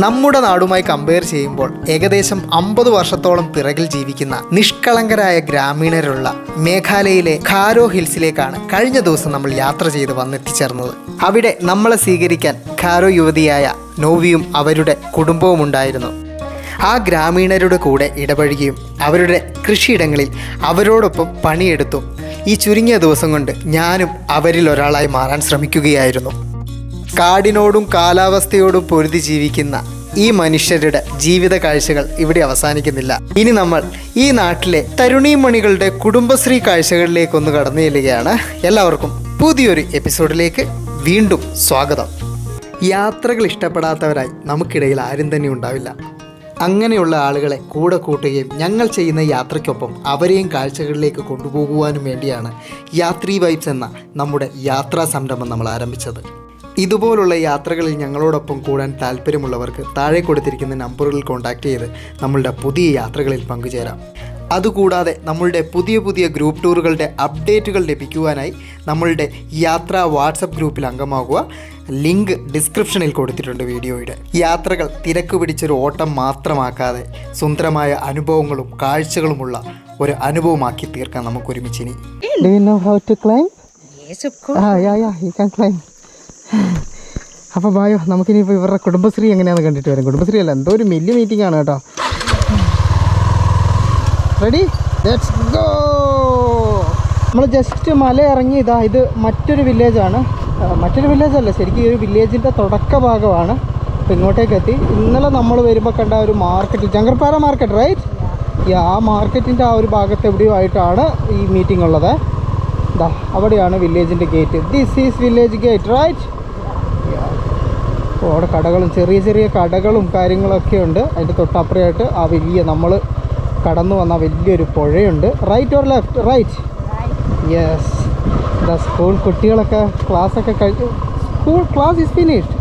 നമ്മുടെ നാടുമായി കമ്പയർ ചെയ്യുമ്പോൾ ഏകദേശം അമ്പത് വർഷത്തോളം പിറകിൽ ജീവിക്കുന്ന നിഷ്കളങ്കരായ ഗ്രാമീണരുള്ള മേഘാലയയിലെ ഖാരോ ഹിൽസിലേക്കാണ് കഴിഞ്ഞ ദിവസം നമ്മൾ യാത്ര ചെയ്ത് വന്നെത്തിച്ചേർന്നത്. അവിടെ നമ്മളെ സ്വീകരിക്കാൻ ഖാരോ യുവതിയായ നോവിയും അവരുടെ കുടുംബവും ഉണ്ടായിരുന്നു. ആ ഗ്രാമീണരുടെ കൂടെ ഇടപഴകിയും അവരുടെ കൃഷിയിടങ്ങളിൽ അവരോടൊപ്പം പണിയെടുത്തും ഈ ചുരുങ്ങിയ ദിവസം കൊണ്ട് ഞാനും അവരിൽ ഒരാളായി മാറാൻ ശ്രമിക്കുകയായിരുന്നു. കാടിനോടും കാലാവസ്ഥയോടും പൊരുതി ജീവിക്കുന്ന ഈ മനുഷ്യരുടെ ജീവിത കാഴ്ചകൾ ഇവിടെ അവസാനിക്കുന്നില്ല. ഇനി നമ്മൾ ഈ നാട്ടിലെ തരുണീമണികളുടെ കുടുംബശ്രീ കാഴ്ചകളിലേക്ക് ഒന്ന് കടന്നു ചെല്ലുകയാണ്. എല്ലാവർക്കും പുതിയൊരു എപ്പിസോഡിലേക്ക് വീണ്ടും സ്വാഗതം. യാത്രകൾ ഇഷ്ടപ്പെടാത്തവരായി നമുക്കിടയിൽ ആരും തന്നെ ഉണ്ടാവില്ല. അങ്ങനെയുള്ള ആളുകളെ കൂടെ കൂട്ടുകയും ഞങ്ങൾ ചെയ്യുന്ന യാത്രയ്ക്കൊപ്പം അവരെയും കാഴ്ചകളിലേക്ക് കൊണ്ടുപോകുവാനും വേണ്ടിയാണ് യാത്രീ വൈബ്സ് എന്ന നമ്മുടെ യാത്രാ സംരംഭം നമ്മൾ ആരംഭിച്ചത്. ഇതുപോലുള്ള യാത്രകളിൽ ഞങ്ങളോടൊപ്പം കൂടാൻ താല്പര്യമുള്ളവർക്ക് താഴെ കൊടുത്തിരിക്കുന്ന നമ്പറുകളിൽ കോൺടാക്റ്റ് ചെയ്ത് നമ്മളുടെ പുതിയ യാത്രകളിൽ പങ്കുചേരാം അതുകൂടാതെ നമ്മളുടെ പുതിയ പുതിയ ഗ്രൂപ്പ് ടൂറുകളുടെ അപ്ഡേറ്റുകൾ ലഭിക്കുവാനായി നമ്മളുടെ യാത്രാ വാട്സപ്പ് ഗ്രൂപ്പിൽ അംഗമാകുക ലിങ്ക് ഡിസ്ക്രിപ്ഷനിൽ കൊടുത്തിട്ടുണ്ട് വീഡിയോയുടെ യാത്രകൾ തിരക്ക് പിടിച്ചൊരു ഓട്ടം മാത്രമാക്കാതെ സുന്ദരമായ അനുഭവങ്ങളും കാഴ്ചകളുമുള്ള ഒരു അനുഭവമാക്കി തീർക്കാൻ നമുക്ക് ഒരുമിച്ച് ഇനി Do you know how to climb? Yes, of course. Ah, yeah, yeah, you can climb. അപ്പോൾ ബായോ നമുക്കിനിപ്പോൾ ഇവരുടെ കുടുംബശ്രീ എങ്ങനെയാണെന്ന് കണ്ടിട്ട് വരാം. കുടുംബശ്രീ അല്ല എന്തോ ഒരു വലിയ മീറ്റിംഗ് ആണ് കേട്ടോ. റെഡി ലെറ്റ്സ് ഗോ നമ്മൾ ജസ്റ്റ് മല ഇറങ്ങി ഇതാ ഇത് മറ്റൊരു വില്ലേജാണ് മറ്റൊരു വില്ലേജ് അല്ല ശരിക്കും ഈ ഒരു വില്ലേജിന്റെ തുടക്ക ഭാഗമാണ്. അപ്പോൾ ഇങ്ങോട്ടേക്ക് എത്തി. ഇന്നലെ നമ്മൾ വരുമ്പോൾ കണ്ട ഒരു മാർക്കറ്റ് ചങ്കർപ്പാറ മാർക്കറ്റ് റൈറ്റ് ആ മാർക്കറ്റിന്റെ ആ ഒരു ഭാഗത്ത് എവിടെയോ ആയിട്ടാണ് ഈ മീറ്റിംഗ് ഉള്ളത്. ദാ അവിടെയാണ് വില്ലേജിന്റെ gate this is village gate right അപ്പോൾ അവിടെ കടകളും ചെറിയ ചെറിയ കടകളും കാര്യങ്ങളൊക്കെ ഉണ്ട്. അതിന്റെ തൊട്ടപ്പുറമായിട്ട് ആ വലിയ നമ്മൾ കടന്നു വന്ന വലിയൊരു പുഴയുണ്ട്. Right or left right yes the school കുട്ടികളൊക്കെ ക്ലാസ്സൊക്കെ കഴിഞ്ഞു school class is finished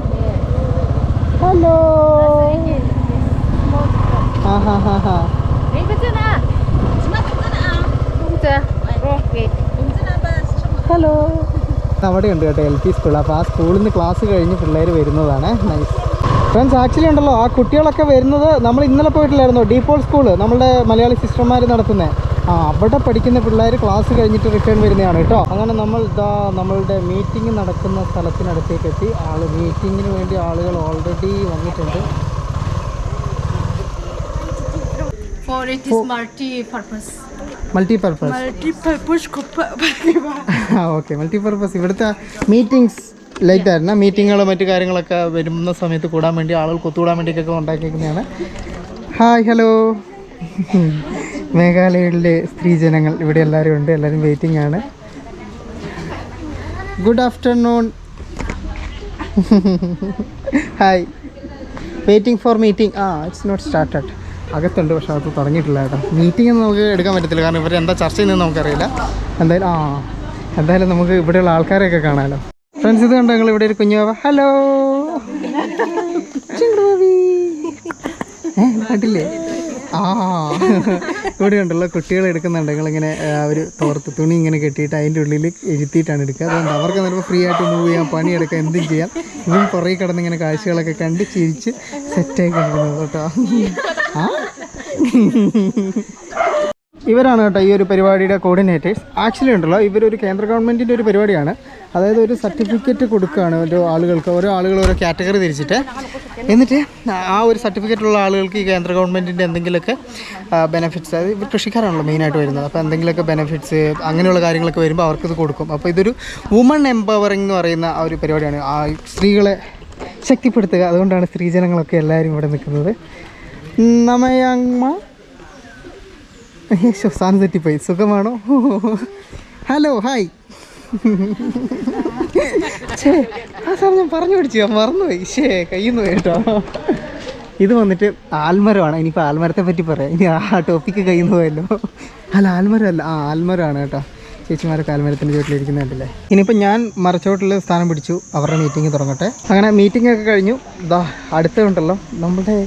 hello ആ ഹാ ഹാ ഹാ ഹലോ. അവിടെ ഉണ്ട് കേട്ടോ എൽ പി സ്കൂൾ അപ്പോൾ ആ സ്കൂളിൽ നിന്ന് ക്ലാസ് കഴിഞ്ഞ് പിള്ളേർ വരുന്നതാണ്. നൈസ് ഫ്രണ്ട്സ് ആക്ച്വലി ഉണ്ടല്ലോ ആ കുട്ടികളൊക്കെ വരുന്നത് നമ്മൾ ഇന്നലെ പോയിട്ടില്ലായിരുന്നോ? ഡീപോൾ സ്കൂൾ നമ്മുടെ മലയാളി സിസ്റ്റർമാർ നടത്തുന്നത് ആ അവിടെ പഠിക്കുന്ന പിള്ളേർ ക്ലാസ് കഴിഞ്ഞിട്ട് റിട്ടേൺ വരുന്നതാണ് കേട്ടോ. അങ്ങനെ നമ്മൾ ഇതാ നമ്മളുടെ മീറ്റിംഗ് നടക്കുന്ന സ്ഥലത്തിനടുത്തേക്ക് എത്തി ആൾ മീറ്റിങ്ങിന് വേണ്ടി ആളുകൾ ഓൾറെഡി വന്നിട്ടുണ്ട്. For it is For- multi-purpose. Multipurpose Multi-purpose ആ ഓക്കെ മൾട്ടിപർപ്പസ് ഇവിടുത്തെ മീറ്റിങ്സ് ലൈറ്റ് ആയിരുന്നു. മീറ്റിങ്ങുകളും മറ്റു കാര്യങ്ങളൊക്കെ വരുന്ന സമയത്ത് കൂടാൻ വേണ്ടി ആളുകൾ കൊത്തുകൂടാൻ വേണ്ടിയൊക്കെ ഉണ്ടാക്കിയിരിക്കുന്നതാണ് ഹായ് ഹലോ മേഘാലയയിലെ സ്ത്രീജനങ്ങൾ ഇവിടെ എല്ലാവരും ഉണ്ട്. എല്ലാവരും വെയിറ്റിംഗ് ആണ്. Good afternoon hi waiting for meeting ah it's not started അകത്തുണ്ട് പക്ഷെ അത് തുടങ്ങിയിട്ടില്ല കേട്ടോ മീറ്റിംഗ് ഒന്നും നമുക്ക് എടുക്കാൻ പറ്റത്തില്ല കാരണം ഇവർ എന്താ ചർച്ച ചെയ്യുന്നത് നമുക്കറിയില്ല. എന്തായാലും ആ എന്തായാലും നമുക്ക് ഇവിടെയുള്ള ആൾക്കാരെയൊക്കെ കാണാമല്ലോ ഫ്രണ്ട്സ് ഇത് കണ്ടോ നിങ്ങൾ ഇവിടെ ഒരു കുഞ്ഞു ഹലോ കണ്ടില്ലേ? ആ. ഇവിടെ ഉണ്ടല്ലോ കുട്ടികൾ എടുക്കുന്നുണ്ട്. നിങ്ങളിങ്ങനെ ഒരു തോർത്ത് തുണി ഇങ്ങനെ കെട്ടിയിട്ട് അതിന്റെ ഉള്ളിൽ എഴുത്തിയിട്ടാണ് എടുക്കുക. അതുകൊണ്ട് അവർക്ക് ചിലപ്പോൾ ഫ്രീ ആയിട്ട് മൂവ് ചെയ്യാം പണിയെടുക്കാം എന്തും ചെയ്യാം. ഇതും പുറകെ കിടന്ന് ഇങ്ങനെ കാഴ്ചകളൊക്കെ കണ്ട് ചിരിച്ച് സെറ്റായി കൊണ്ടിരുന്നത് കേട്ടോ. ഇവരാണ് കേട്ടോ ഈ ഒരു പരിപാടിയുടെ കോർഡിനേറ്റേഴ്സ് ആക്ച്വലി ഉണ്ടല്ലോ ഇവരൊരു കേന്ദ്ര ഗവൺമെന്റിന്റെ ഒരു പരിപാടിയാണ്. അതായത് ഒരു സർട്ടിഫിക്കറ്റ് കൊടുക്കുകയാണ് ഓരോ ആളുകൾക്ക്. ഓരോ ആളുകൾ ഓരോ കാറ്റഗറി തിരിച്ചിട്ട് എന്നിട്ട് ആ ഒരു സർട്ടിഫിക്കറ്റ് ഉള്ള ആളുകൾക്ക് ഈ കേന്ദ്ര ഗവൺമെന്റിന്റെ എന്തെങ്കിലുമൊക്കെ ബെനിഫിറ്റ്സ് അതായത് ഇവർ കൃഷിക്കാരാണല്ലോ മെയിനായിട്ട് വരുന്നത്. അപ്പോൾ എന്തെങ്കിലുമൊക്കെ ബെനിഫിറ്റ്സ് അങ്ങനെയുള്ള കാര്യങ്ങളൊക്കെ വരുമ്പോൾ അവർക്കിത് കൊടുക്കും. അപ്പോൾ ഇതൊരു വുമൺ എംപവറിംഗ് എന്ന് പറയുന്ന ആ ഒരു പരിപാടിയാണ്. ആ സ്ത്രീകളെ ശക്തിപ്പെടുത്തുക. അതുകൊണ്ടാണ് സ്ത്രീജനങ്ങളൊക്കെ എല്ലാവരും ഇവിടെ നിൽക്കുന്നത്. നമയമ്മ യേശോ സാധനം തെറ്റിപ്പോയി. സുഖമാണോ? Hello hi. ആ സാർ ഞാൻ പറഞ്ഞു പിടിച്ചു. മറന്നുപോയി. ഷേ കയ്യിൽ നിന്ന് കേട്ടോ. ഇത് വന്നിട്ട് ആൽമരമാണ്. ഇനിയിപ്പോൾ ആൽമരത്തെ പറ്റി പറയാം. ഇനി ആ ടോപ്പിക്ക് കയ്യിൽ നിന്ന് പോയല്ലോ. അല്ല ആൽമരം അല്ല. ആ ആൽമരമാണ് കേട്ടോ. ചേച്ചിമാരൊക്കെ കാൽമരത്തിന്റെ ചുവട്ടിലിരിക്കുന്ന കണ്ടില്ലേ? ഇനിയിപ്പോൾ ഞാൻ മറച്ചോട്ടിൽ സ്ഥാനം പിടിച്ചു. അവരുടെ മീറ്റിംഗ് തുടങ്ങട്ടെ. അങ്ങനെ മീറ്റിംഗ് ഒക്കെ കഴിഞ്ഞു. ദാ അടുത്തുണ്ടല്ലോ നമ്മുടെ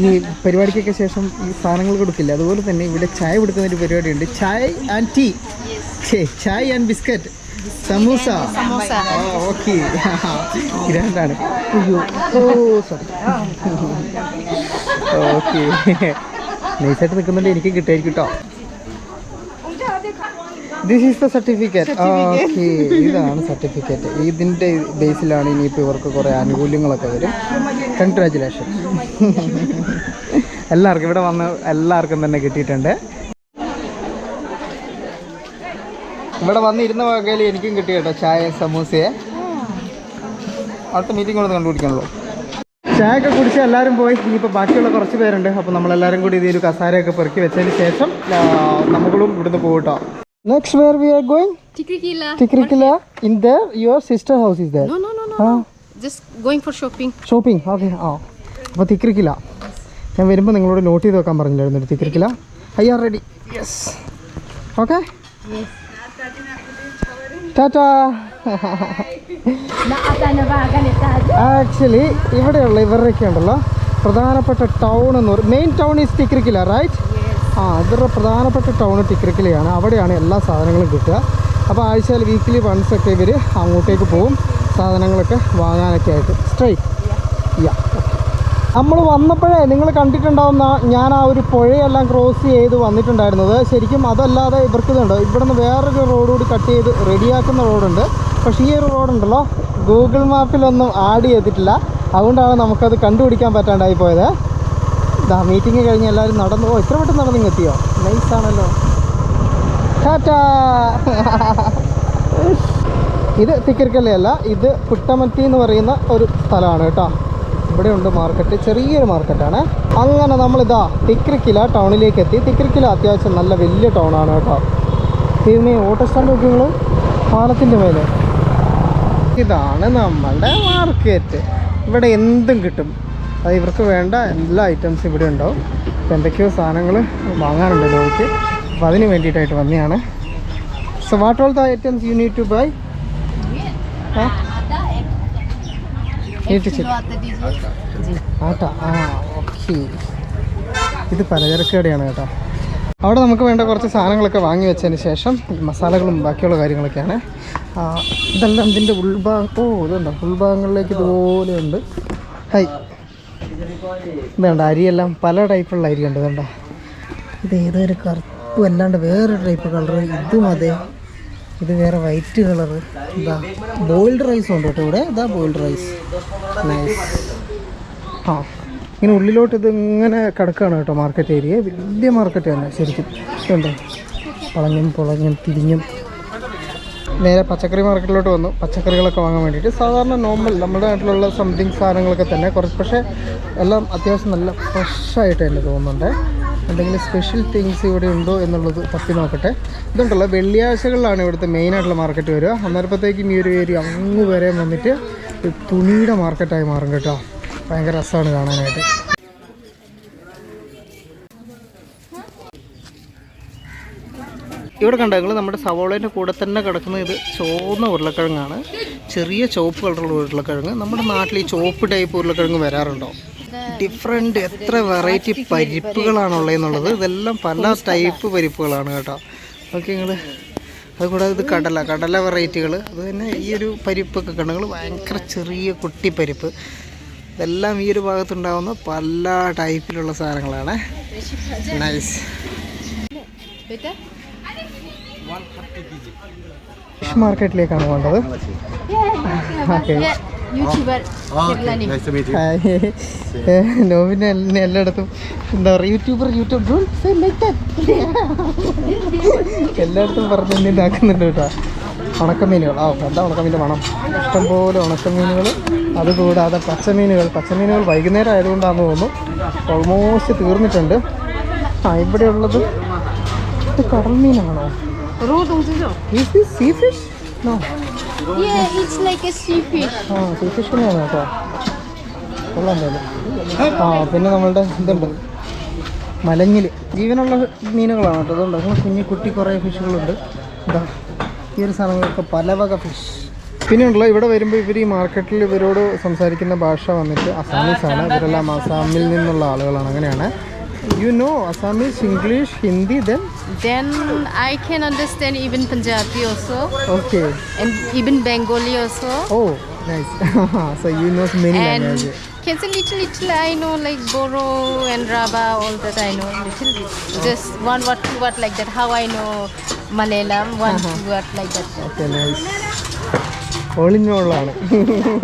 ഈ പരിപാടിക്കൊക്കെ ശേഷം ഈ സാധനങ്ങൾ കൊടുക്കില്ല. അതുപോലെ തന്നെ ഇവിടെ ചായ കൊടുക്കുന്ന ഒരു പരിപാടിയുണ്ട്. ചായ ആൻഡ് ടീ ചേ chai and biscuit samosa. Okay sorry okay നൈസായിട്ട് നിൽക്കുന്നുണ്ട്. എനിക്ക് കിട്ടായിരിക്കും കേട്ടോ this is the certificate okay ഇതാണ് സർട്ടിഫിക്കറ്റ് ഇതിന്റെ ബേസിലാണ് ഇനിയിപ്പോൾ ഇവർക്ക് കുറേ ആനുകൂല്യങ്ങളൊക്കെ വരും. കൺഗ്രാറ്റുലേഷൻ എല്ലാവർക്കും ഇവിടെ വന്ന് എല്ലാവർക്കും തന്നെ കിട്ടിയിട്ടുണ്ട്. ഇവിടെ വന്നിരുന്ന വകയിൽ എനിക്കും കിട്ടി കേട്ടോ ചായ സമൂസയെ. അടുത്ത മീറ്റിംഗ് കൊണ്ട് കണ്ടുപിടിക്കണല്ലോ ചായ ഒക്കെ കുടിച്ച് എല്ലാവരും പോയി. ഇനിയിപ്പോൾ ബാക്കിയുള്ള കുറച്ച് പേരുണ്ട്. അപ്പോൾ നമ്മളെല്ലാവരും കൂടി ഇതൊരു കസാരയൊക്കെ പെറുക്കി വെച്ചതിന് ശേഷം നമ്മളും ഇവിടുന്ന് പോകട്ടോ next where we are going Tikrikila. Tikrikilla in there your sister house is there No, no, no, no. ആ Just going for shopping. Shopping okay ആ. അപ്പോൾ തിക്രിക്കില്ല ഞാൻ വരുമ്പോൾ നിങ്ങളോട് നോട്ട് ചെയ്ത് വെക്കാൻ പറഞ്ഞില്ലായിരുന്നു Tikrikilla I are ready yes okay tata actually ഇവിടെയുള്ള ഇവരുടെയൊക്കെ ഉണ്ടല്ലോ. പ്രധാനപ്പെട്ട ടൗൺ എന്ന് പറയും main town is Tikrikilla right ആ ഇവരുടെ പ്രധാനപ്പെട്ട ടൗൺ തിക്രിക്കിലയാണ് അവിടെയാണ് എല്ലാ സാധനങ്ങളും കിട്ടുക. അപ്പോൾ ആഴ്ചയിൽ വീക്കിലി വൺസ് ഒക്കെ ഇവർ അങ്ങോട്ടേക്ക് പോകും സാധനങ്ങളൊക്കെ വാങ്ങാനൊക്കെ ആയിട്ട്. സ്ട്രൈറ്റ് യാ നമ്മൾ വന്നപ്പോഴേ നിങ്ങൾ കണ്ടിട്ടുണ്ടാവുന്ന ഞാൻ ആ ഒരു പുഴയെല്ലാം ക്രോസ് ചെയ്ത് വന്നിട്ടുണ്ടായിരുന്നത്. ശരിക്കും അതല്ലാതെ ഇവർക്ക് ഇതുണ്ട്? നിന്ന് വേറൊരു റോഡ് കൂടി കട്ട് ചെയ്ത് റെഡിയാക്കുന്ന റോഡുണ്ട് പക്ഷേ ഈ ഒരു റോഡുണ്ടല്ലോ ഗൂഗിൾ മാപ്പിലൊന്നും ആഡ് ചെയ്തിട്ടില്ല. അതുകൊണ്ടാണ് നമുക്കത് കണ്ടുപിടിക്കാൻ പറ്റാണ്ടായി പോയത്. ഇതാ മീറ്റിംഗ് കഴിഞ്ഞ് എല്ലാവരും നടന്നു. ഓ ഇത്ര പെട്ടെന്ന് നടന്നു എത്തിയോ? നൈസാണല്ലോ ടാറ്റാ. ഇത് തിക്കരിക്കല്ലയല്ല ഇത് പുട്ടമത്തി എന്ന് പറയുന്ന ഒരു സ്ഥലമാണ് കേട്ടോ. ഇവിടെ ഉണ്ട് മാർക്കറ്റ് ചെറിയൊരു മാർക്കറ്റാണ് അങ്ങനെ നമ്മളിതാ തിക്രിക്കില ടൗണിലേക്ക് എത്തി. തിക്രിക്കില അത്യാവശ്യം നല്ല വലിയ ടൗണാണ് കേട്ടോ. തീർന്നേ ഓട്ടോ സ്റ്റാൻഡ് നോക്കി നിങ്ങൾ പാലത്തിന്റെ മേലെ. ഇതാണ് നമ്മളുടെ മാർക്കറ്റ് ഇവിടെ എന്തും കിട്ടും. അത് ഇവർക്ക് വേണ്ട എല്ലാ ഐറ്റംസും ഇവിടെ ഉണ്ടാവും. അപ്പോൾ എന്തൊക്കെയോ സാധനങ്ങൾ വാങ്ങാനുണ്ട് ലോക്ക് അപ്പോൾ അതിന് വേണ്ടിയിട്ടായിട്ട് വന്നതാണ്. So what all the items you need to buy atta. Ah okay ഇത് പലചരക്ക് കടയാണ് കേട്ടോ. അവിടെ നമുക്ക് വേണ്ട കുറച്ച് സാധനങ്ങളൊക്കെ വാങ്ങി വെച്ചതിന് ശേഷം മസാലകളും ബാക്കിയുള്ള കാര്യങ്ങളൊക്കെയാണ്. ഇതെല്ലാം ഇതിന്റെ ഉൾഭാഗം ഓ ഇതുണ്ടോ? ഉൾഭാഗങ്ങളിലേക്ക് ഇതുപോലെ ഉണ്ട്. ഹൈ. ഇതുണ്ട് അരിയെല്ലാം പല ടൈപ്പുള്ള അരി ഉണ്ട് ഇതുണ്ട. ഇത് ഏതൊരു കറുപ്പ് അല്ലാണ്ട് വേറൊരു ടൈപ്പ് കളർ ഇതും അതെ. ഇത് വേറെ വൈറ്റ് കളർ ഇതാ ബോയിൽഡ് റൈസ് ഉണ്ട് കേട്ടോ ഇവിടെ. ഇതാ ബോയിൽഡ് റൈസ്. നൈസ് ആ ഇങ്ങനെ ഉള്ളിലോട്ട് ഇത് ഇങ്ങനെ കിടക്കുകയാണ് കേട്ടോ മാർക്കറ്റ് ഏരിയ വലിയ മാർക്കറ്റ് തന്നെ ശരിക്കും. ഇതുണ്ട്. വളഞ്ഞും പൊളഞ്ഞും തിരിഞ്ഞും. നേരെ പച്ചക്കറി മാർക്കറ്റിലോട്ട് വന്നു. പച്ചക്കറികളൊക്കെ വാങ്ങാൻ വേണ്ടിയിട്ട്. സാധാരണ നോർമൽ നമ്മുടെ നാട്ടിലുള്ള സംതിങ് സാധനങ്ങളൊക്കെ തന്നെ കുറച്ച് പക്ഷേ എല്ലാം അത്യാവശ്യം നല്ല ഫ്രഷായിട്ട് തന്നെ തോന്നുന്നുണ്ട്. എന്തെങ്കിലും സ്പെഷ്യൽ തിങ്സ് ഇവിടെ ഉണ്ടോ എന്നുള്ളത് തപ്പി നോക്കട്ടെ. ഇതുണ്ടല്ലോ വെള്ളിയാഴ്ചകളിലാണ് ഇവിടുത്തെ മെയിനായിട്ടുള്ള മാർക്കറ്റ് വരിക. അന്നേരപ്പോഴത്തേക്കും ഈ ഒരു ഏരിയ അങ്ങ് വരെ വന്നിട്ട് തുണിയുടെ മാർക്കറ്റായി മാറും കേട്ടോ. ഭയങ്കര രസമാണ് കാണാനായിട്ട്. ഇവിടെ കണ്ട നമ്മുടെ സവോളേന്റെ കൂടെ തന്നെ കിടക്കുന്ന ഇത് ചുവന്ന ഉരുളക്കിഴങ്ങാണ്. ചെറിയ ചുവപ്പ് കളറുള്ള ഉരുളക്കിഴങ്ങ്. നമ്മുടെ നാട്ടിൽ ഈ ചുവപ്പ് ടൈപ്പ് ഉരുളക്കിഴങ്ങ് വരാറുണ്ടോ? ഡിഫറെന്റ് എത്ര വെറൈറ്റി പരിപ്പുകളാണുള്ളതെന്നുള്ളത് ഇതെല്ലാം പല ടൈപ്പ് പരിപ്പുകളാണ് കേട്ടോ. ഓക്കെ നിങ്ങൾ അതുകൂടാതെ ഇത് കടല കടല വെറൈറ്റികൾ അതുതന്നെ ഈ ഒരു പരിപ്പൊക്കെ കണ്ടെങ്കിൽ ഭയങ്കര ചെറിയ കുട്ടി പരിപ്പ്. ഇതെല്ലാം ഈ ഒരു ഭാഗത്തുണ്ടാകുന്ന പല ടൈപ്പിലുള്ള സാധനങ്ങളാണ്. നൈസ്? ഫിഷ് മാർക്കറ്റിലേക്കാണ് പോകേണ്ടത്. ഓക്കെ. നോവിനെ എന്നെ എല്ലായിടത്തും എന്താ പറയുക യൂട്യൂബർ യൂട്യൂബ് എല്ലായിടത്തും പറഞ്ഞ് എന്നെ ഇതാക്കുന്നുണ്ട് കേട്ടോ. ഉണക്കമീനുകൾ. ആ എന്താ ഉണക്കമീന്റെ മണം? ഇഷ്ടംപോലെ ഉണക്കമീനുകൾ. അതുകൂടാതെ പച്ചമീനുകൾ. പച്ചമീനുകൾ വൈകുന്നേരം ആയതുകൊണ്ടാണെന്ന് തോന്നുന്നു. ഓൾമോസ്റ്റ് തീർന്നിട്ടുണ്ട്. ആ ഇവിടെ ഉള്ളത് ഇത് കടൽ മീനാണോ Rodung this is this sea fish no Yeah, it's like a sea fish. ആ സീ fish തന്നെയാണ് കേട്ടോ. കൊള്ളാം എന്തായാലും ആ പിന്നെ നമ്മളുടെ ഇതുണ്ട്. മലഞ്ഞിൽ ജീവനുള്ള മീനുകളാണ് കേട്ടോ. അതുകൊണ്ട് അങ്ങനെ കുഞ്ഞു കുട്ടി കുറേ ഫിഷുകളുണ്ട്. എന്താ ഈ ഒരു സാധനങ്ങളൊക്കെ പല വക ഫിഷ്. പിന്നെ ഉണ്ടല്ലോ ഇവിടെ വരുമ്പോൾ ഇവർ ഈ മാർക്കറ്റിൽ ഇവരോട് സംസാരിക്കുന്ന ഭാഷ വന്നിട്ട് അസാമീസാണ്. ഇവരെല്ലാം അസാമിൽ നിന്നുള്ള ആളുകളാണ്. അങ്ങനെയാണ്. You know Assamese, English, Hindi, then? Then I can understand even Punjabi also. Okay. And even Bengali also. Oh, nice. so you know many and languages. Can say little little I know like Boro and Raba all that I know little little. Just one word two word like that. How I know Malayalam one uh -huh. two word like that. Okay, nice. ഒളിഞ്ഞോളാണ്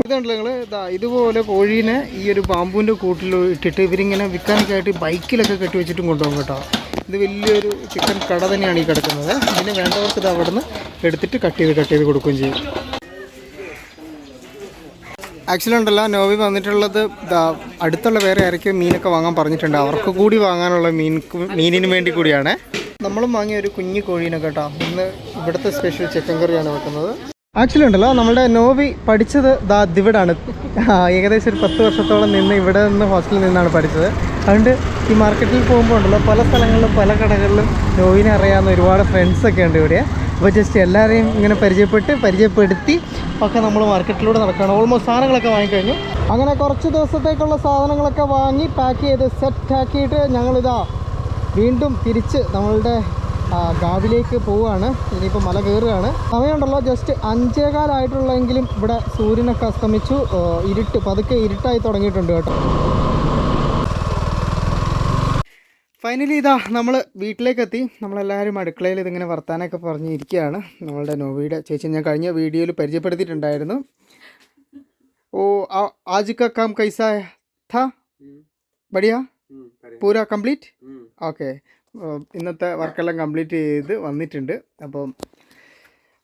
ഇതുണ്ടല്ലോ ഇതുപോലെ കോഴീനെ ഈ ഒരു പാമ്പുവിന്റെ കൂട്ടിൽ ഇട്ടിട്ട് ഇവരിങ്ങനെ വിൽക്കാനൊക്കെ ആയിട്ട് ബൈക്കിലൊക്കെ കെട്ടി വെച്ചിട്ടും കൊണ്ടുപോകും കേട്ടോ. ഇത് വലിയൊരു ചിക്കൻ കട തന്നെയാണ് ഈ കിടക്കുന്നത്. ഇതിന് വേണ്ടവർക്ക് ഇത് അവിടെ നിന്ന് എടുത്തിട്ട് കട്ട് ചെയ്ത് കട്ട് ചെയ്ത് കൊടുക്കുകയും ചെയ്യും. ആക്ച്വലി ഉണ്ടല്ലോ നോവി വന്നിട്ടുള്ളത് അടുത്തുള്ള വേറെ ആരൊക്കെ മീനൊക്കെ വാങ്ങാൻ പറഞ്ഞിട്ടുണ്ട്. അവർക്ക് കൂടി വാങ്ങാനുള്ള മീൻ മീനിന് വേണ്ടി കൂടിയാണ്. നമ്മളും വാങ്ങിയ ഒരു കുഞ്ഞു കോഴീനെ കേട്ടോ. ഇന്ന് ഇവിടുത്തെ സ്പെഷ്യൽ ചിക്കൻ കറിയാണ് വെക്കുന്നത്. ആക്ച്വലി ഉണ്ടല്ലോ നമ്മുടെ നോവി പഠിച്ചത് ദാ ദിവിടാണ്. ഏകദേശം ഒരു പത്ത് വർഷത്തോളം നിന്ന് ഇവിടെ നിന്ന് ഹോസ്റ്റലിൽ നിന്നാണ് പഠിച്ചത്. അതുകൊണ്ട് ഈ മാർക്കറ്റിൽ പോകുമ്പോൾ ഉണ്ടല്ലോ പല സ്ഥലങ്ങളിലും പല കടകളിലും നോവിനെ അറിയാവുന്ന ഒരുപാട് ഫ്രണ്ട്സൊക്കെ ഉണ്ട് ഇവിടെ. അപ്പോൾ ജസ്റ്റ് എല്ലാവരെയും ഇങ്ങനെ പരിചയപ്പെട്ട് പരിചയപ്പെടുത്തി ഒക്കെ നമ്മൾ മാർക്കറ്റിലൂടെ നടക്കുകയാണ്. ഓൾമോസ്റ്റ് സാധനങ്ങളൊക്കെ വാങ്ങിക്കഴിഞ്ഞു. അങ്ങനെ കുറച്ച് ദിവസത്തേക്കുള്ള സാധനങ്ങളൊക്കെ വാങ്ങി പാക്ക് ചെയ്ത് സെറ്റ് ആക്കിയിട്ട് ഞങ്ങളിതാ വീണ്ടും തിരിച്ച് നമ്മളുടെ ഗാവിലേക്ക് പോവുകയാണ്. ഇനിയിപ്പോൾ മല കയറുകയാണ്. സമയമുണ്ടല്ലോ ജസ്റ്റ് അഞ്ചേകാലായിട്ടുള്ളെങ്കിലും ഇവിടെ സൂര്യനൊക്കെ അസ്തമിച്ചു. ഇരുട്ട് പതുക്കെ ഇരുട്ടായി തുടങ്ങിയിട്ടുണ്ട് കേട്ടോ. ഫൈനലി ഇതാ നമ്മൾ വീട്ടിലേക്കെത്തി. നമ്മളെല്ലാവരും അടുക്കളയിൽ ഇതിങ്ങനെ വർത്താനൊക്കെ പറഞ്ഞിരിക്കുകയാണ്. നമ്മളുടെ നോവിയുടെ ചേച്ചി ഞാൻ കഴിഞ്ഞ വീഡിയോയിൽ പരിചയപ്പെടുത്തിയിട്ടുണ്ടായിരുന്നു. ഓ ആജ് കാം കൈസ ഥാ? ബടിയ? പൂര കംപ്ലീറ്റ്? ഓക്കെ. ഇന്നത്തെ വർക്കെല്ലാം കംപ്ലീറ്റ് ചെയ്ത് വന്നിട്ടുണ്ട്. അപ്പം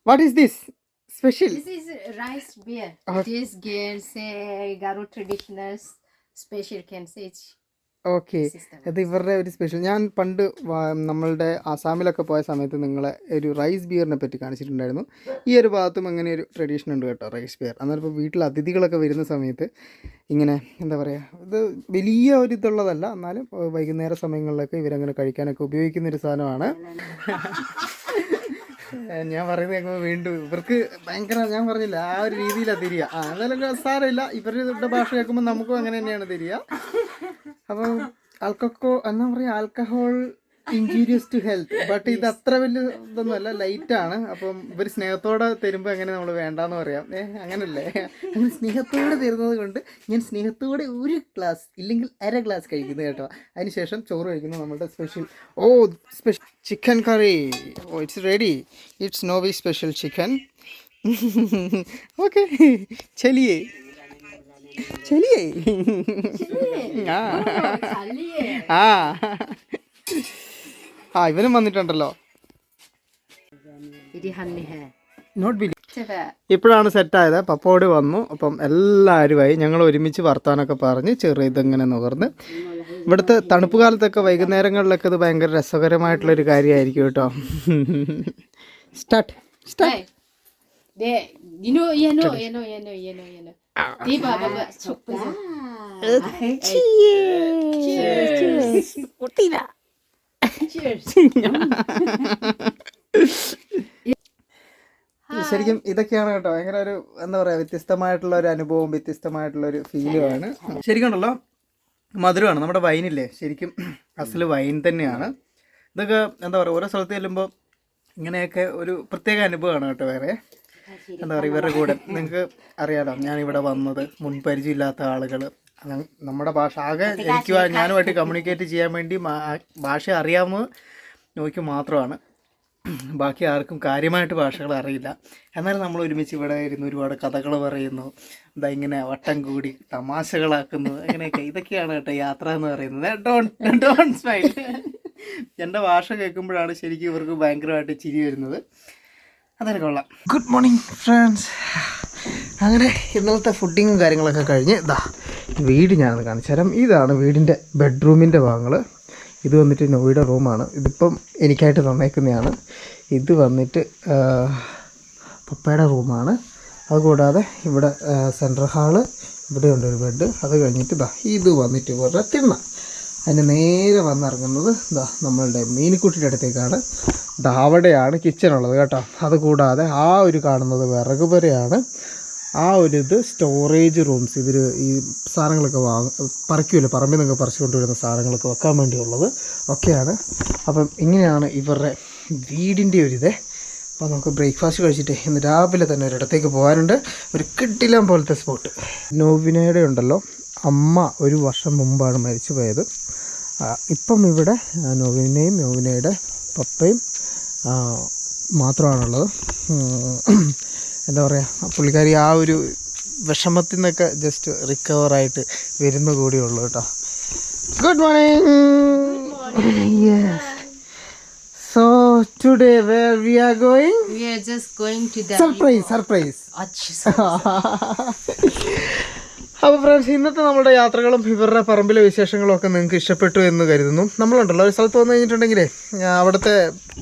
what is this special This is rice beer. Special This gives okay. അത് ഇവരുടെ ഒരു സ്പെഷ്യൽ ഞാൻ പണ്ട് നമ്മളുടെ ആസാമിലൊക്കെ പോയ സമയത്ത് നിങ്ങളെ ഒരു റൈസ് ബിയറിനെ പറ്റി കാണിച്ചിട്ടുണ്ടായിരുന്നു. ഈ ഒരു ഭാഗത്തും അങ്ങനെ ഒരു ട്രഡീഷൻ ഉണ്ട് കേട്ടോ റൈസ് ബിയർ അന്നേരം ഇപ്പോൾ വീട്ടിൽ അതിഥികളൊക്കെ വരുന്ന സമയത്ത് ഇങ്ങനെ എന്താ പറയുക ഇത് വലിയ ഒരു ഇതുള്ളതല്ല എന്നാലും വൈകുന്നേര സമയങ്ങളിലൊക്കെ ഇവരങ്ങനെ കഴിക്കാനൊക്കെ ഉപയോഗിക്കുന്ന ഒരു സാധനമാണ് ഞാൻ പറയുന്നത് കേൾക്കുമ്പോൾ വീണ്ടും ഇവർക്ക് ഭയങ്കര ഞാൻ പറഞ്ഞില്ല ആ ഒരു രീതിയിലാണ് തിരിയുക ആ എന്നാലും സാരമില്ല ഇവരുടെ ഭാഷ കേൾക്കുമ്പോൾ നമുക്കും അങ്ങനെ തന്നെയാണ് തിരിയുക അപ്പം ആൽക്കഹോ എന്നാ പറയാ alcohol injurious to health but ഇത് അത്ര വലിയ ഇതൊന്നുമല്ല ലൈറ്റ് ആണ്. അപ്പം ഇവർ സ്നേഹത്തോടെ തരുമ്പോൾ എങ്ങനെ നമ്മൾ വേണ്ടാന്ന് പറയാം. അങ്ങനല്ലേ? അങ്ങനെ സ്നേഹത്തോടെ തരുന്നത് കൊണ്ട് ഞാൻ സ്നേഹത്തോടെ ഒരു ഗ്ലാസ് ഇല്ലെങ്കിൽ അര ഗ്ലാസ് കഴിക്കുന്നത് കേട്ടോ. അതിനുശേഷം ചോറ് കഴിക്കുന്നു നമ്മുടെ special oh special chicken curry oh it's ready it's no we special chicken okay ചലിയേ ചലിയേ ആ. ആ. ആ ഇവനും വന്നിട്ടുണ്ടല്ലോ. ഇപ്പോഴാണ് സെറ്റായത്. പപ്പോട് വന്നു. അപ്പം എല്ലാവരുമായി ഞങ്ങൾ ഒരുമിച്ച് വർത്താനൊക്കെ പറഞ്ഞ് ചെറിയ ഇതെങ്ങനെ നുകർന്ന്. ഇവിടുത്തെ തണുപ്പ് കാലത്തൊക്കെ വൈകുന്നേരങ്ങളിലൊക്കെ ഇത് ഭയങ്കര രസകരമായിട്ടുള്ളൊരു കാര്യമായിരിക്കും കേട്ടോ. Start start Cheers. ശരിക്കും ഇതൊക്കെയാണ് കേട്ടോ. ഭയങ്കര ഒരു എന്താ പറയാ വ്യത്യസ്തമായിട്ടുള്ള ഒരു അനുഭവം വ്യത്യസ്തമായിട്ടുള്ള ഒരു ഫീലുമാണ് ശരിക്കും ഉണ്ടല്ലോ മധുരമാണ്. നമ്മുടെ വൈനില്ലേ. ശരിക്കും അസൽ വൈൻ തന്നെയാണ്. ഇതൊക്കെ എന്താ പറയുക ഓരോ സ്ഥലത്ത് ചെല്ലുമ്പോൾ ഇങ്ങനെയൊക്കെ ഒരു പ്രത്യേക അനുഭവമാണ് കേട്ടോ വേറെ. എന്താ പറയുക ഇവരുടെ കൂടെ. നിങ്ങൾക്ക് അറിയാലോ ഞാൻ ഇവിടെ വന്നത് മുൻപരിചയമില്ലാത്ത ആളുകൾ നമ്മുടെ ഭാഷ. ആകെ എനിക്ക് ഞാനുമായിട്ട് കമ്മ്യൂണിക്കേറ്റ് ചെയ്യാൻ വേണ്ടി ഭാഷ അറിയാമോ നോക്കി മാത്രമാണ്. ബാക്കി ആർക്കും കാര്യമായിട്ട് ഭാഷകൾ അറിയില്ല. എന്നാലും നമ്മൾ ഒരുമിച്ച് ഇവിടെ ഇരുന്ന് ഒരുപാട് കഥകൾ പറയുന്നു. എന്താ ഇങ്ങനെ വട്ടം കൂടി തമാശകളാക്കുന്നു. അങ്ങനെയൊക്കെ ഇതൊക്കെയാണ് കേട്ടോ യാത്ര എന്ന് പറയുന്നത്. ഡോൺ ഡോൺ സ്മൈൽ എന്റെ ഭാഷ കേൾക്കുമ്പോഴാണ് ശരിക്കും ഇവർക്ക് ഭയങ്കരമായിട്ട് ചിരി വരുന്നത്. അതൊക്കെ കൊള്ളാം. ഗുഡ് മോർണിംഗ് ഫ്രണ്ട്സ് അങ്ങനെ ഇന്നലത്തെ ഫുഡിങ്ങും കാര്യങ്ങളൊക്കെ കഴിഞ്ഞ് ഇതാ വീട് ഞാനത് കാണിച്ചു തരാം. ഇതാണ് വീടിന്റെ ബെഡ്റൂമിന്റെ ഭാഗങ്ങൾ ഇത് വന്നിട്ട് നോയുടെ റൂമാണ് ഇതിപ്പം എനിക്കായിട്ട് തന്നേക്കുന്നതാണ്. ഇത് വന്നിട്ട് പപ്പയുടെ റൂമാണ് അതുകൂടാതെ ഇവിടെ സെൻട്രൽ ഹാൾ ഇവിടെ ഉണ്ട് ഒരു ബെഡ് അത് കഴിഞ്ഞിട്ട് ഇതാ ഇത് വന്നിട്ട് ഇവരുടെ തിണ്ണ. അതിന് നേരെ വന്നിറങ്ങുന്നത് ഇതാ നമ്മളുടെ മീനിക്കുട്ടിയുടെ അടുത്തേക്കാണ്. അവിടെയാണ് കിച്ചൺ ഉള്ളത് കേട്ടോ. അതുകൂടാതെ ആ ഒരു കാണുന്നത് വിറക് പുരയാണ്. ആ ഒരു ഇത് സ്റ്റോറേജ് റൂംസ് ഇവർ ഈ സാധനങ്ങളൊക്കെ വാങ്ങ പറിക്കുമല്ലോ പറമ്പിൽ നിന്നൊക്കെ പറിച്ചു കൊണ്ടുവരുന്ന സാധനങ്ങളൊക്കെ വെക്കാൻ വേണ്ടിയുള്ളത് ഒക്കെയാണ്. അപ്പം ഇങ്ങനെയാണ് ഇവരുടെ വീടിന്റെ ഒരു ഇത്. അപ്പോൾ നമുക്ക് ബ്രേക്ക്ഫാസ്റ്റ് കഴിച്ചിട്ട് ഇന്ന് രാവിലെ തന്നെ ഒരിടത്തേക്ക് പോകാനുണ്ട്. ഒരു കിട്ടില്ലാൻ പോലത്തെ സ്പോട്ട് നോവിനയുടെ ഉണ്ടല്ലോ. അമ്മ ഒരു വർഷം മുമ്പാണ് മരിച്ചു പോയത് ഇപ്പം ഇവിടെ നോവിനയും നോവിനെയും നോവിനയുടെ പപ്പയും മാത്രമാണുള്ളത്. എന്താ പറയുക പുള്ളിക്കാരി ആ ഒരു വിഷമത്തിൽ നിന്നൊക്കെ ജസ്റ്റ് റിക്കവറായിട്ട് വരുന്ന കൂടിയുള്ളൂ കേട്ടോ. Good morning yes so today where we are going we are just going to surprise surprise Achha. അപ്പോൾ ഫ്രണ്ട്സ് ഇന്നത്തെ നമ്മുടെ യാത്രകളും ഇവരുടെ പറമ്പിലെ വിശേഷങ്ങളും ഒക്കെ നിങ്ങൾക്ക് ഇഷ്ടപ്പെട്ടു എന്ന് കരുതുന്നു. നമ്മളുണ്ടല്ലോ ഒരു സ്ഥലത്ത് വന്നു കഴിഞ്ഞിട്ടുണ്ടെങ്കിൽ അവിടുത്തെ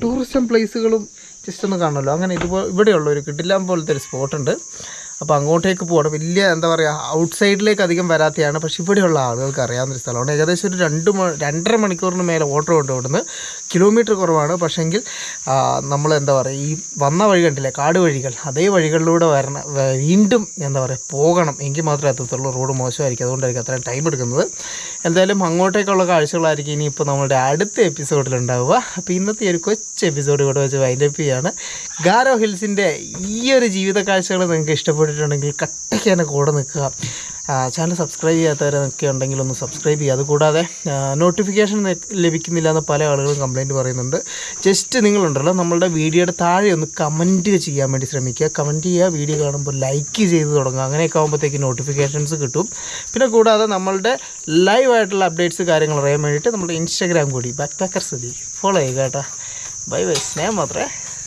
ടൂറിസം പ്ലേസുകളും ജസ്റ്റ് ഒന്ന് കാണുമല്ലോ അങ്ങനെ ഇതുപോലെ ഇവിടെയുള്ള ഒരു കിട്ടില്ലാൻ പോലത്തെ ഒരു സ്പോട്ടുണ്ട് അപ്പോൾ അങ്ങോട്ടേക്ക് പോകണം വലിയ എന്താ പറയുക ഔട്ട് സൈഡിലേക്ക് അധികം വരാത്തതാണ് പക്ഷെ ഇവിടെയുള്ള ആളുകൾക്ക് അറിയാവുന്ന ഒരു സ്ഥലമാണ് ഏകദേശം ഒരു രണ്ട് രണ്ടര മണിക്കൂറിന് മേലെ ഓട്ടോ ഉണ്ട് ഇവിടുന്ന് കിലോമീറ്റർ കുറവാണ്. പക്ഷേങ്കിൽ നമ്മൾ എന്താ പറയുക ഈ വന്ന വഴി കണ്ടില്ലേ കാട് വഴികൾ. അതേ വഴികളിലൂടെ വരണം വീണ്ടും എന്താ പറയുക പോകണം. എങ്കിൽ മാത്രമേ എത്തത്തുള്ളൂ റോഡ് മോശമായിരിക്കും. അതുകൊണ്ടായിരിക്കും അത്രയും ടൈം എടുക്കുന്നത്. എന്തായാലും അങ്ങോട്ടേക്കുള്ള കാഴ്ചകളായിരിക്കും ഇനിയിപ്പോൾ നമ്മളുടെ അടുത്ത എപ്പിസോഡിൽ ഉണ്ടാവുക അപ്പോൾ ഇന്നത്തെ ഒരു കൊച്ച് എപ്പിസോഡ് ഇവിടെ വെച്ച് വൈൻഡപ്പ് ചെയ്യാണ്. ഗാരോ ഹിൽസിന്റെ ഈ ഒരു ജീവിത കാഴ്ചകൾ നിങ്ങൾക്ക് ഇഷ്ടപ്പെട്ടിട്ടുണ്ടെങ്കിൽ കട്ടയ്ക്ക് തന്നെ കൂടെ നിൽക്കുക. ചാനൽ സബ്സ്ക്രൈബ് ചെയ്യാത്തവരൊക്കെ ഉണ്ടെങ്കിൽ ഒന്ന് സബ്സ്ക്രൈബ് ചെയ്യുക. അതുകൂടാതെ നോട്ടിഫിക്കേഷൻ ലഭിക്കുന്നില്ല എന്ന് പല ആളുകളും കംപ്ലയിന്റ് പറയുന്നുണ്ട്. ജസ്റ്റ് നിങ്ങളുണ്ടല്ലോ നമ്മളുടെ വീഡിയോയുടെ താഴെ ഒന്ന് കമന്റ് ചെയ്യാൻ വേണ്ടി ശ്രമിക്കുക. കമന്റ് ചെയ്യുക വീഡിയോ കാണുമ്പോൾ ലൈക്ക് ചെയ്ത് തുടങ്ങുക. അങ്ങനെയൊക്കെ ആകുമ്പോഴത്തേക്ക് നോട്ടിഫിക്കേഷൻസ് കിട്ടും. പിന്നെ കൂടാതെ നമ്മളുടെ ലൈവ് ആയിട്ടുള്ള അപ്ഡേറ്റ്സ് കാര്യങ്ങൾ അറിയാൻ വേണ്ടിയിട്ട് നമ്മുടെ ഇൻസ്റ്റാഗ്രാം കൂടി ബാക്ക് പാക്കർ സ്ഥിതി ഫോളോ ചെയ്യുക കേട്ടോ. ബൈ ബൈ സ്നേഹം മാത്രമേ.